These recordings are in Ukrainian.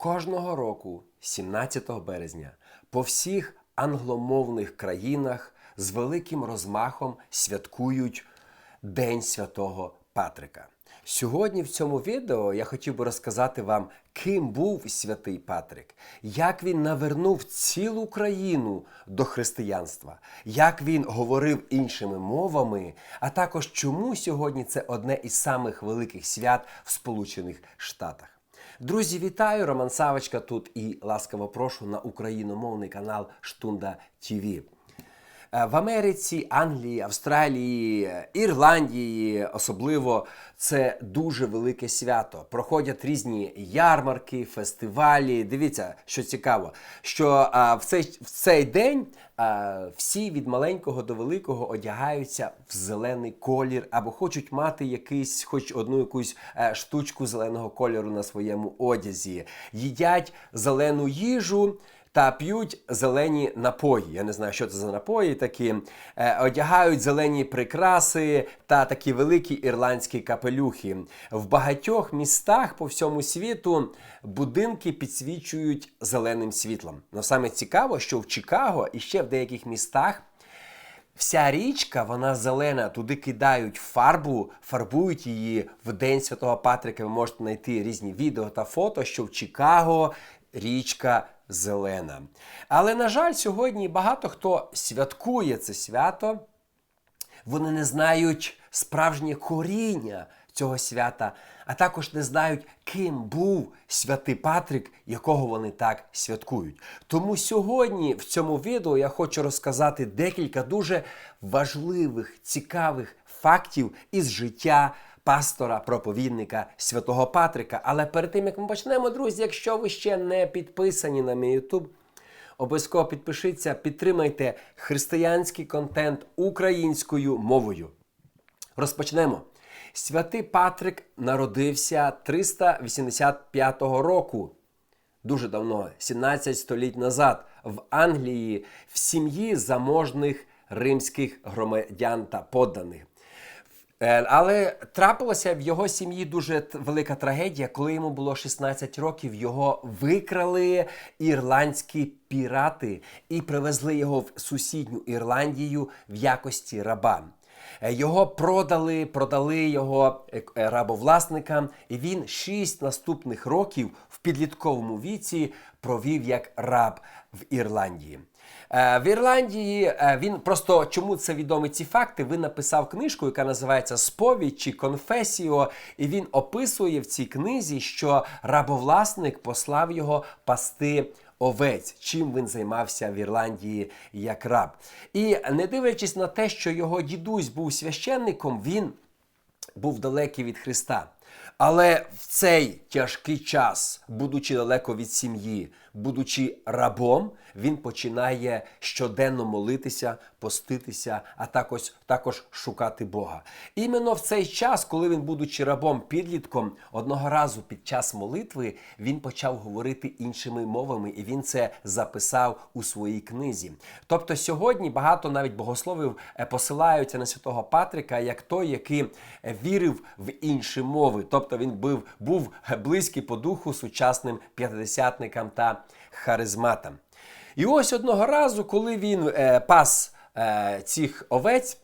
Кожного року, 17 березня, по всіх англомовних країнах з великим розмахом святкують День Святого Патрика. Сьогодні в цьому відео я хотів би розказати вам, ким був святий Патрик, як він навернув цілу країну до християнства, як він говорив іншими мовами, а також чому сьогодні це одне із самих великих свят в Сполучених Штатах. Друзі, вітаю! Роман Савочка тут і ласкаво прошу на україномовний канал Штунда ТВ. Е, В Америці, Англії, Австралії, е, Ірландії особливо це дуже велике свято. Проходять різні ярмарки, фестивалі. Дивіться, що цікаво, що а, в, цей, в цей день всі від маленького до великого одягаються в зелений колір або хочуть мати якийсь, хоч одну якусь е, штучку зеленого кольору на своєму одязі, їдять зелену їжу та п'ють зелені напої. Я не знаю, що це за напої такі. Е, одягають зелені прикраси та такі великі ірландські капелюхи. В багатьох містах по всьому світу будинки підсвічують зеленим світлом. Но саме цікаво, що в Чикаго і ще в деяких містах. Вся річка, вона зелена, туди кидають фарбу, фарбують її в День Святого Патрика. Ви можете знайти різні відео та фото, що в Чикаго річка зелена. Але, на жаль, сьогодні багато хто святкує це свято, вони не знають справжнє коріння цього свята, а також не знають, ким був святий Патрик, якого вони так святкують. Тому сьогодні в цьому відео я хочу розказати декілька дуже важливих, цікавих фактів із життя. Пастора, проповідника святого Патрика. Але перед тим як ми почнемо, друзі, якщо ви ще не підписані на мій YouTube, обов'язково підпишіться, підтримайте християнський контент українською мовою. Розпочнемо. Святий Патрик народився 385 року, дуже давно, 17 століть назад, в Англії, в сім'ї заможних римських громадян та подданих. Е, Але трапилася в його сім'ї дуже велика трагедія, коли йому було 16 років. Його викрали ірландські пірати і привезли його в сусідню Ірландію в якості раба. Е, Його продали, продали його е, рабовласникам, і він шість наступних років в підлітковому віці провів як раб в Ірландії. Е, В Ірландії е, він просто чому це відомі ці факти? Він написав книжку, яка називається Сповідь чи Конфесіо, і він описує в цій книзі, що рабовласник послав його пасти овець, чим він займався в Ірландії як раб. І не дивлячись на те, що його дідусь був священником, він був далекий від Христа. Але в цей тяжкий час, будучи далеко від сім'ї, будучи рабом, він починає щоденно молитися, поститися, а також, також шукати Бога. Іменно в цей час, коли він, будучи рабом підлітком, одного разу під час молитви він почав говорити іншими мовами, і він це записав у своїй книзі. Тобто сьогодні багато навіть богословів е, посилаються на святого Патрика як той, який е, вірив в інші мови. Тобто він був, був близький по духу сучасним п'ятдесятникам та харизматам. І ось одного разу, коли він е, пас е, цих овець,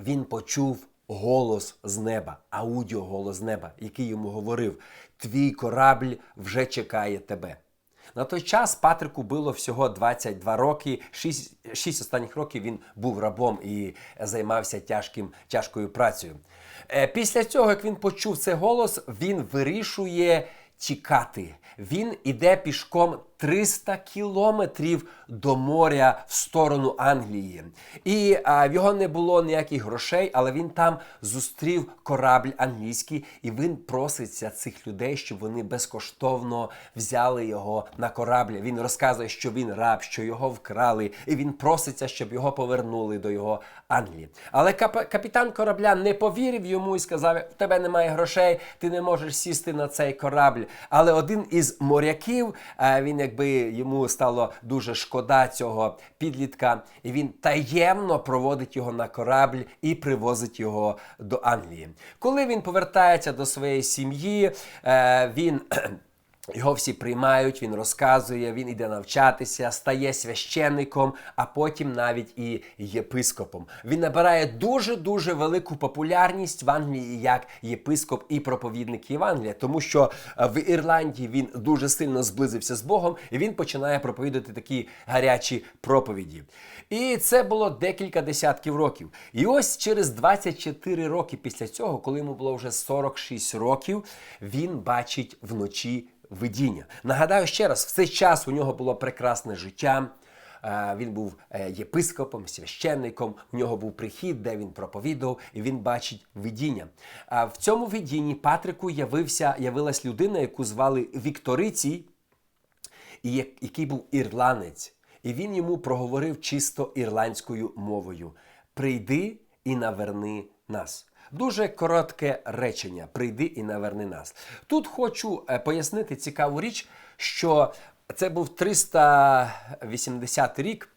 він почув голос з неба, аудіоголос з неба, який йому говорив: Твій корабль вже чекає тебе. На той час Патрику було всього 22 роки, 6, 6 останніх років він був рабом і займався тяжким, тяжкою працею. Е, Після цього, як він почув цей голос, він вирішує тікати. Він іде пішком 300 кілометрів до моря в сторону Англії. І а, в його не було ніяких грошей, але він там зустрів корабль англійський, і він проситься цих людей, щоб вони безкоштовно взяли його на корабль. Він розказує, що він раб, що його вкрали, і він проситься, щоб його повернули до його Англії. Але кап- капітан корабля не повірив йому і сказав: в тебе немає грошей, ти не можеш сісти на цей корабль. Але один із моряків, е, він якби йому стало дуже шкода цього підлітка, і він таємно проводить його на корабль і привозить його до Англії. Коли він повертається до своєї сім'ї, е, він Його всі приймають, він розказує, він іде навчатися, стає священником, а потім навіть і єпископом. Він набирає дуже-дуже велику популярність в Англії як єпископ і проповідник Євангелія, тому що е, в Ірландії він дуже сильно зблизився з Богом, і він починає проповідати такі гарячі проповіді. І це було декілька десятків років. І ось через 24 роки після цього, коли йому було вже 46 років, він бачить вночі видіння. Нагадаю ще раз, в цей час у нього було прекрасне життя. Е, Він був е, єпископом, священником. У нього був прихід, де він проповідував, і він бачить видіння. В цьому видінні Патрику явився, явилась людина, яку звали Вікторицій, і який був ірландець. І він йому проговорив чисто ірландською мовою: Прийди і наверни нас. Дуже коротке речення: прийди і наверни нас. Тут хочу е, пояснити цікаву річ, що це був 380 рік.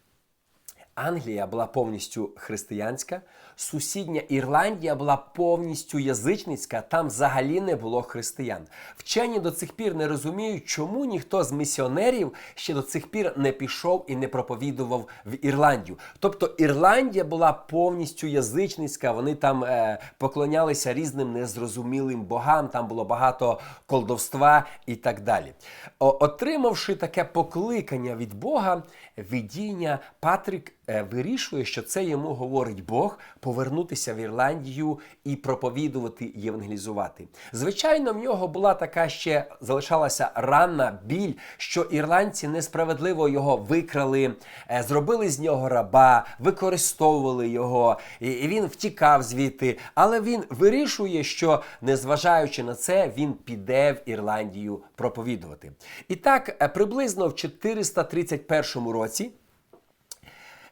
Англія була повністю християнська, сусідня Ірландія була повністю язичницька, там взагалі не було християн. Вчені до цих пір не розуміють, чому ніхто з місіонерів ще до цих пір не пішов і не проповідував в Ірландію. Тобто Ірландія була повністю язичницька, вони там е, поклонялися різним незрозумілим богам, там було багато колдовства і так далі. О, отримавши таке покликання від Бога, видіння Патрік е, вирішує, що це йому говорить Бог повернутися в Ірландію і проповідувати, євангелізувати. Звичайно, в нього була така ще залишалася ранна біль, що ірландці несправедливо його викрали, е, зробили з нього раба, використовували його, і він втікав звідти. Але він вирішує, що незважаючи на це, він піде в Ірландію проповідувати. І так, е, приблизно в 431 році.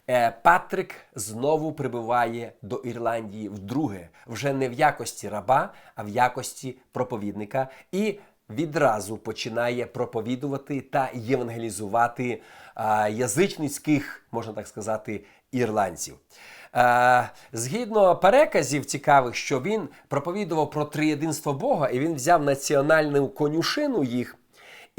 Е, Патрик знову прибуває до Ірландії вдруге, вже не в якості раба, а в якості проповідника, і відразу починає проповідувати та євангелізувати язичницьких, можна так сказати, ірландців. Е, згідно переказів цікавих, що він проповідував про триєдинство Бога, і він взяв національну конюшину їх.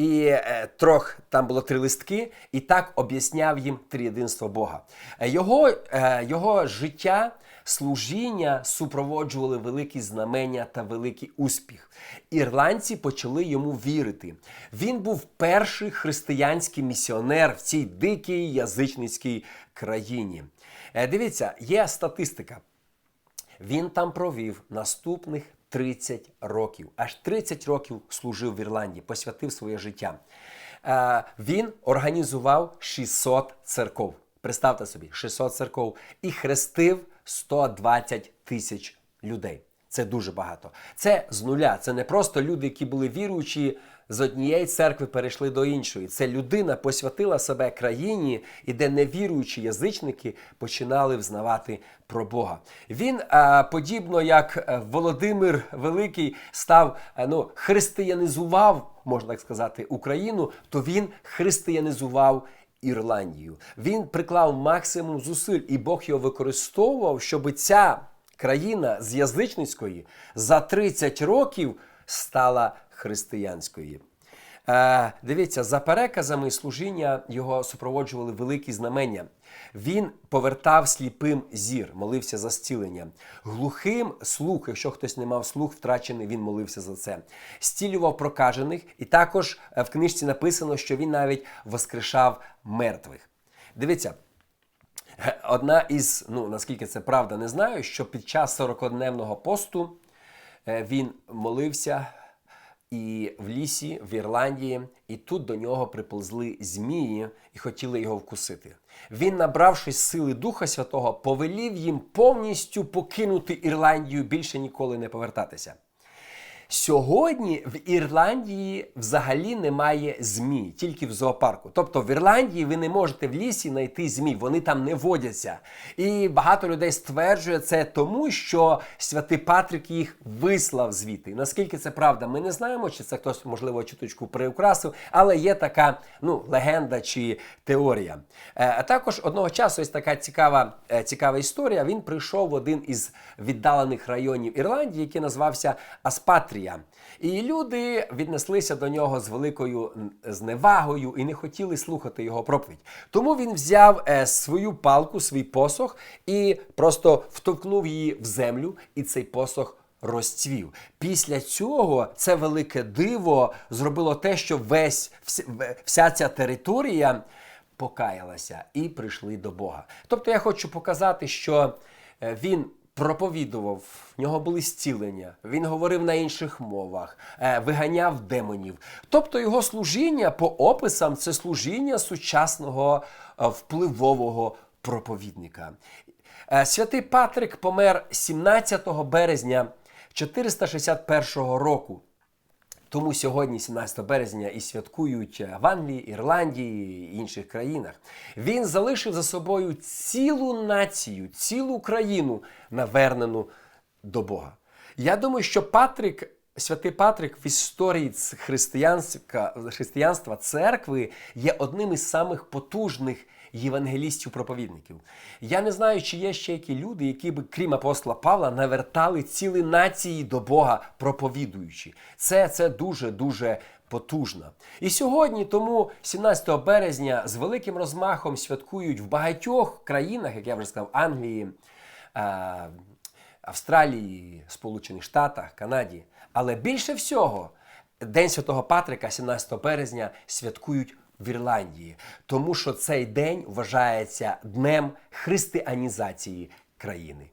І е, трьох там було три листки, і так об'ясняв їм трієдинство Бога. Е, Його, е, його життя, служіння супроводжували великі знамення та великий успіх. Ірландці почали йому вірити. Він був перший християнський місіонер в цій дикій язичницькій країні. Е, Дивіться, є статистика. Він там провів наступних 30 років. Аж 30 років служив в Ірландії, посвятив своє життя. Е, Він організував 600 церков. Представте собі, 600 церков і хрестив 120 тисяч людей. Це дуже багато. Це з нуля. Це не просто люди, які були віруючі з однієї церкви перейшли до іншої. Це людина посвятила себе країні, і де невіруючі язичники починали взнавати про Бога. Він, е, подібно як е, Володимир Великий, став е, ну, християнізував, можна так сказати, Україну, то він християнізував. Ірландію він приклав максимум зусиль, і Бог його використовував, щоб ця країна з язичницької за 30 років стала християнською. Е, дивіться, за переказами служіння його супроводжували великі знамення. Він повертав сліпим зір, молився за зцілення. Глухим слух, якщо хтось не мав слух втрачений, він молився за це. Стілював прокажених, і також е, в книжці написано, що він навіть воскрешав мертвих. Дивіться, Одна із, ну наскільки це правда, не знаю, що під час 40-дневного посту е, він молився і в лісі, в Ірландії, і тут до нього приповзли змії і хотіли його вкусити. Він, набравшись сили Духа Святого, повелів їм повністю покинути Ірландію, більше ніколи не повертатися. Сьогодні в Ірландії взагалі немає змій, тільки в зоопарку. Тобто в Ірландії ви не можете в лісі знайти змій, вони там не водяться. І багато людей стверджує це тому, що святий Патрик їх вислав звідти. Наскільки це правда, ми не знаємо, чи це хтось, можливо, чуточку приукрасив, але є така ну, легенда чи теорія. Е, А також одного часу є така цікава, е, цікава історія. Він прийшов в один із віддалених районів Ірландії, який назвався Аспатрія. Англія. І люди віднеслися до нього з великою зневагою і не хотіли слухати його проповідь. Тому він взяв е, свою палку, свій посох і просто втовкнув її в землю, і цей посох розцвів. Після цього це велике диво зробило те, що весь вся, вся ця територія покаялася і прийшли до Бога. Тобто я хочу показати, що е, він проповідував, в нього були зцілення, він говорив на інших мовах, е, виганяв демонів. Тобто його служіння по описам це служіння сучасного е, впливового проповідника. Е, Святий Патрик помер 17 березня 461 року. Тому сьогодні, 17 березня, і святкують в Англії, Ірландії і інших країнах. Він залишив за собою цілу націю, цілу країну, навернену до Бога. Я думаю, що Патрик, святий Патрик в історії християнська- християнства церкви є одним із самих потужних євангелістів-проповідників. Я не знаю, чи є ще які люди, які б, крім апостола Павла, навертали цілі нації до Бога, проповідуючи. Це, це дуже дуже потужно. І сьогодні, тому 17 березня, з великим розмахом святкують в багатьох країнах, як я вже сказав, Англії. е, Австралії, Сполучених Штатах, Канаді. Але більше всього День Святого Патрика, 17 березня, святкують в Ірландії, тому що цей день вважається днем християнізації країни.